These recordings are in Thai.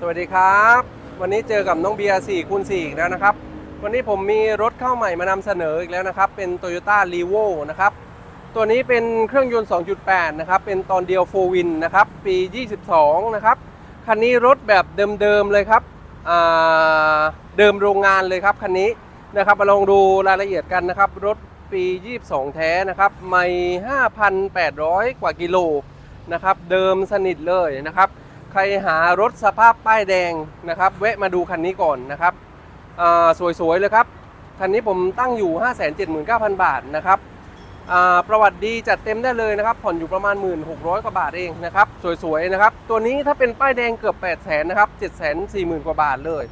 สวัสดีครับ วันนี้เจอกับน้องเบียร์4คูณ4อีกแล้วนะครับ วันนี้ผมมีรถเข้าใหม่มานำเสนออีกแล้วนะครับ เป็น Toyota r e v o นะครับ ตัวนี้เป็นเครื่องยนต์ 2.8 นะครับ เป็นตอนเดียว4วินนะครับ ปี 22 นะครับ คันนี้รถแบบเดิมๆเลยครับเดิมโรงงานเลยครับคันนี้นะครับ มาลองดูรายละเอียดกันนะครับ รถปี 22 แท้นะครับ ไม่ 5,800 กว่ากิโลนะครับ เดิมสนิทเลยนะครับ ใครหารถสภาพป้ายแดงนะครับแวะมาดูคันนี้ก่อนนะครับสวยๆเลยครับ คันนี้ผมตั้งอยู่ 579,000 บาทนะครับประวัติดีจัดเต็มได้เลยนะครับ ผ่อนอยู่ประมาณ 1,600 กว่าบาทเองนะครับ สวยๆนะครับ ตัวนี้ถ้าเป็นป้ายแดงเกือบ 800,000นะครับ740,000 กว่าบาทเลย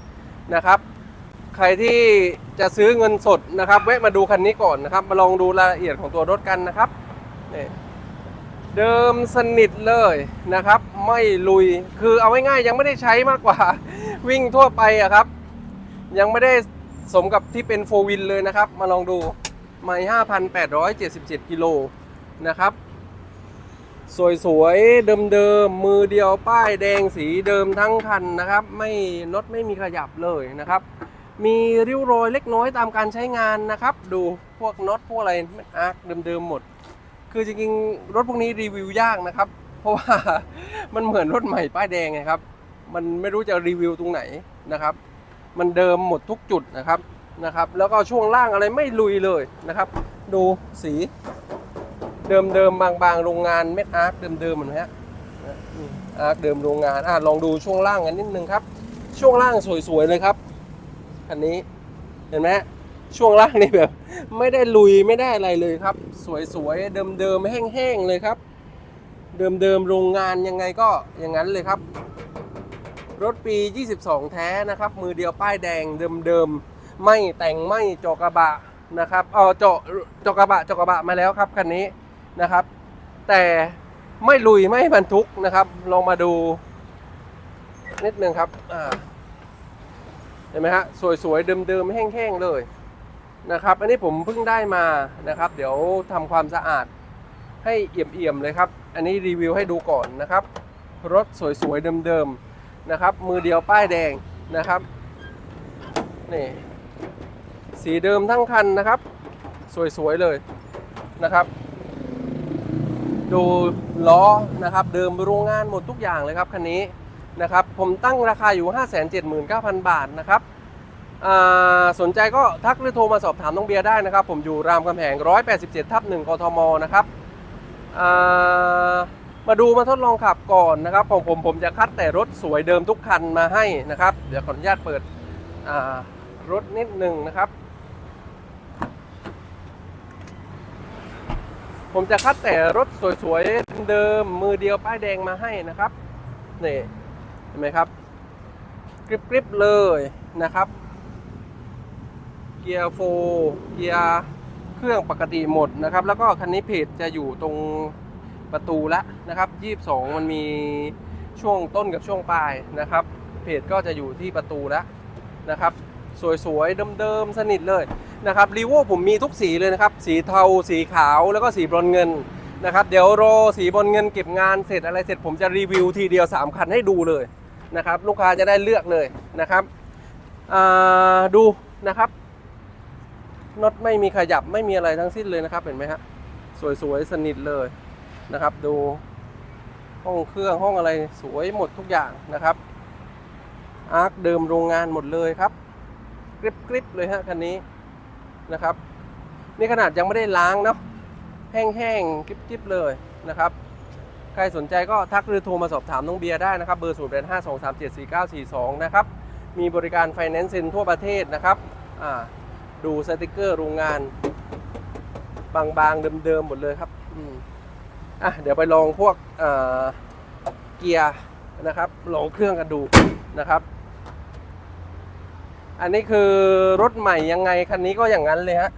นะครับ ใครที่จะซื้อเงินสดนะครับแวะมาดูคันนี้ก่อนนะครับ มาลองดูรายละเอียดของตัวรถกันนะครับนี่ เดิมสนิทเลยนะครับ ไม่ลุยคือเอาง่ายๆยังไม่ได้ใช้มากกว่า วิ่งทั่วไปอะครับ ยังไม่ได้สมกับที่เป็นโฟวินเลยนะครับ มาลองดูไม่5,877 กิโลนะครับ สวยๆ เดิมๆ มือเดียวป้ายแดงสีเดิมทั้งคันนะครับ ไม่น็อตไม่มีขยับเลยนะครับ มีริ้วรอยเล็กน้อยตามการใช้งานนะครับ ดูพวกน็อตพวกอะไรอาร์คเดิมๆ หมด คือจริงๆรถพวกนี้รีวิวยากนะครับ เพราะว่ามันเหมือนรถใหม่ป้ายแดงไงครับ มันไม่รู้จะรีวิวตรงไหนนะครับ มันเดิมหมดทุกจุดนะครับนะครับ แล้วก็ช่วงล่างอะไรไม่ลุยเลยนะครับ ดูสีเดิมเดิมบางๆโรงงานเม็ดอาร์คเดิมๆเหมือนไหมฮะนี่อาร์คเดิมโรงงานอะลองดูช่วงล่างกันนิดนึงครับ ช่วงล่างสวยๆเลยครับคันนี้เห็นไหมฮะ ช่วงล่างนี่แบบ ไม่ได้ลุยไม่ได้อะไรเลยครับ สวยๆเดิมๆแห้งๆเลยครับ เดิมๆโรงงานยังไงก็อย่างนั้นเลยครับ รถปี 22 แท้นะครับ มือเดียวป้ายแดงเดิมๆไม่แต่งไม่จอกระบะนะครับเออเจาะจาะกระบะจาะกระบะมาแล้วครับคันนี้นะครับ แต่ไม่ลุยไม่บรรทุกนะครับ ลองมาดูนิดนึงครับเห็นไหมฮะสวยๆเดิมๆแห้งๆเลย นะครับ อันนี้ผมเพิ่งได้มานะครับ เดี๋ยวทำความสะอาดให้เอี่ยมๆเลยครับ อันนี้รีวิวให้ดูก่อนนะครับ รถสวยๆเดิมๆนะครับ มือเดียวป้ายแดงนะครับนี่สีเดิมทั้งคันนะครับ สวยๆเลยนะครับ ดูล้อนะครับ เดิมโรงงานหมดทุกอย่างเลยครับคันนี้นะครับ ผมตั้งราคาอยู่ 579,000 บาทนะครับ สนใจก็ทักหรือโทรมาสอบถามน้องเบียร์ได้นะครับ ผมอยู่รามคำแหง 187 ทับ1กทมนะครับามาดูมาทดลองขับก่อนนะครับ ของผมผมจะคัดแต่รถสวยเดิมทุกคันมาให้นะครับ เดี๋ยวขออนุญาตเปิดรถนิดหนึ่งนะครับ ผมจะคัดแต่รถสวยๆเดิมมือเดียวป้ายแดงมาให้นะครับนี่เห็นไหมครับกริบๆเลยนะครับ เกียร์โฟร์เกียร์เครื่องปกติหมดนะครับ แล้วก็คันนี้เพจจะอยู่ตรงประตูละนะครับ22 มันมีช่วงต้นกับช่วงปลายนะครับ เพจก็จะอยู่ที่ประตูแล้วนะครับ สวยๆ เดิมๆ สนิทเลยนะครับรีโวผมมีทุกสีเลยนะครับ สีเทา สีขาว แล้วก็สีบรอนเงินนะครับ เดี๋ยวรอสีบรอนเงินเก็บงานเสร็จอะไรเสร็จผมจะรีวิวทีเดียว 3 คันให้ดูเลยนะครับ ลูกค้าจะได้เลือกเลยนะครับดูนะครับ น็อตไม่มีขยับไม่มีอะไรทั้งสิ้นเลยนะครับ เห็นไหมฮะสวยๆสนิทเลยนะครับ ดูห้องเครื่องห้องอะไรสวยหมดทุกอย่างนะครับอาร์คเดิมโรงงานหมดเลยครับกริบกริบเลยฮะคันนี้นะครับ นี่ขนาดยังไม่ได้ล้างเนาะแห้งๆกริบกริบเลยนะครับ ใครสนใจก็ทักหรือโทรมาสอบถามน้องเบียร์ได้นะครับ เบอร์0 8 5 2 3 7 4 9 4 2นะครับ มีบริการไฟแนนซ์เซ็นทั่วประเทศนะครับอ่า ดูสติกเกอร์โรงงาน บางๆเดิมๆหมดเลยครับอืมอะเดี๋ยวไปลองพวกเกียร์นะครับลองเครื่องกันดูนะครับ อันนี้คือรถใหม่ยังไงคันนี้ก็อย่างนั้นเลยฮะ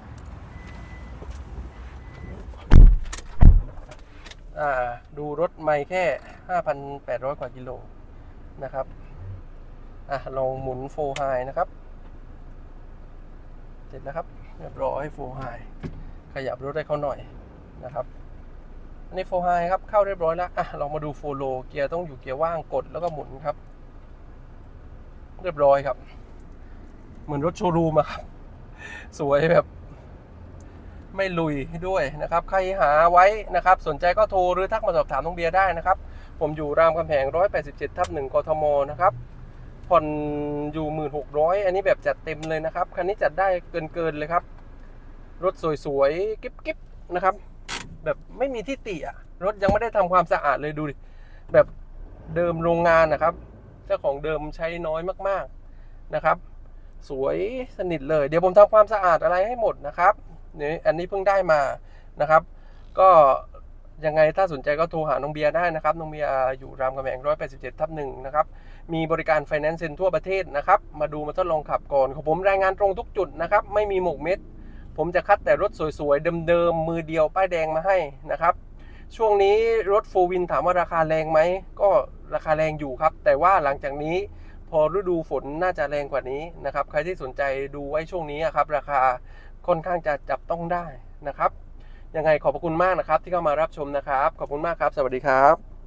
ดูรถใหม่แค่ 5,800 กว่ากิโลนะครับอะลองหมุนโฟไฮนะครับ เสร็จแล้วครับเรียบร้อยโฟไฮขยับรถได้เขาหน่อยนะครับอันนี้โฟไฮครับเข้าเรียบร้อยแล้วอะลองมาดูโฟโลเกียร์ต้องอยู่เกียร์ว่างกดแล้วก็หมุนครับ เรียบร้อยครับ เหมือนรถโชว์รูมอะครับ สวยแบบ ไม่ลุยด้วยนะครับ ใครหาไว้นะครับ สนใจก็โทรหรือทักมาสอบถามน้องเบียร์ได้นะครับ ผมอยู่รามคำแหง 187 ทับ1กทมนะครับ ผ่อนอยู่1,600อันนี้แบบจัดเต็มเลยนะครับ คันนี้จัดได้เกินเกินๆเลยครับ รถสวยๆกิ๊บๆนะครับ แบบไม่มีที่ติอะ รถยังไม่ได้ทำความสะอาดเลยดูดิ แบบเดิมโรงงานนะครับ เจ้าของเดิมใช้น้อยมากๆนะครับ สวยสนิทเลย เดี๋ยวผมทำความสะอาดอะไรให้หมดนะครับนี่อันนี้เพิ่งได้มานะครับ ก็ยังไงถ้าสนใจก็โทรหาน้องเบียร์ได้นะครับ น้องเบียร์อยู่รามคำแหง187ทับหนึ่งนะครับ มีบริการไฟแนนซ์เซ็นทั่วประเทศนะครับ มาดูมาทดลองขับก่อน ของผมรายงานตรงทุกจุดนะครับ ไม่มีหมกเม็ด ผมจะคัดแต่รถสวยๆ เดิมๆ มือเดียวป้ายแดงมาให้นะครับ ช่วงนี้รถโฟวินถามว่าราคาแรงไหม ก็ราคาแรงอยู่ครับ แต่ว่าหลังจากนี้พอฤดูฝนน่าจะแรงกว่านี้นะครับ ใครที่สนใจดูไว้ช่วงนี้ครับ ราคาค่อนข้างจะจับต้องได้นะครับ ยังไงขอบพระคุณมากนะครับที่เข้ามารับชมนะครับ ขอบคุณมากครับ สวัสดีครับ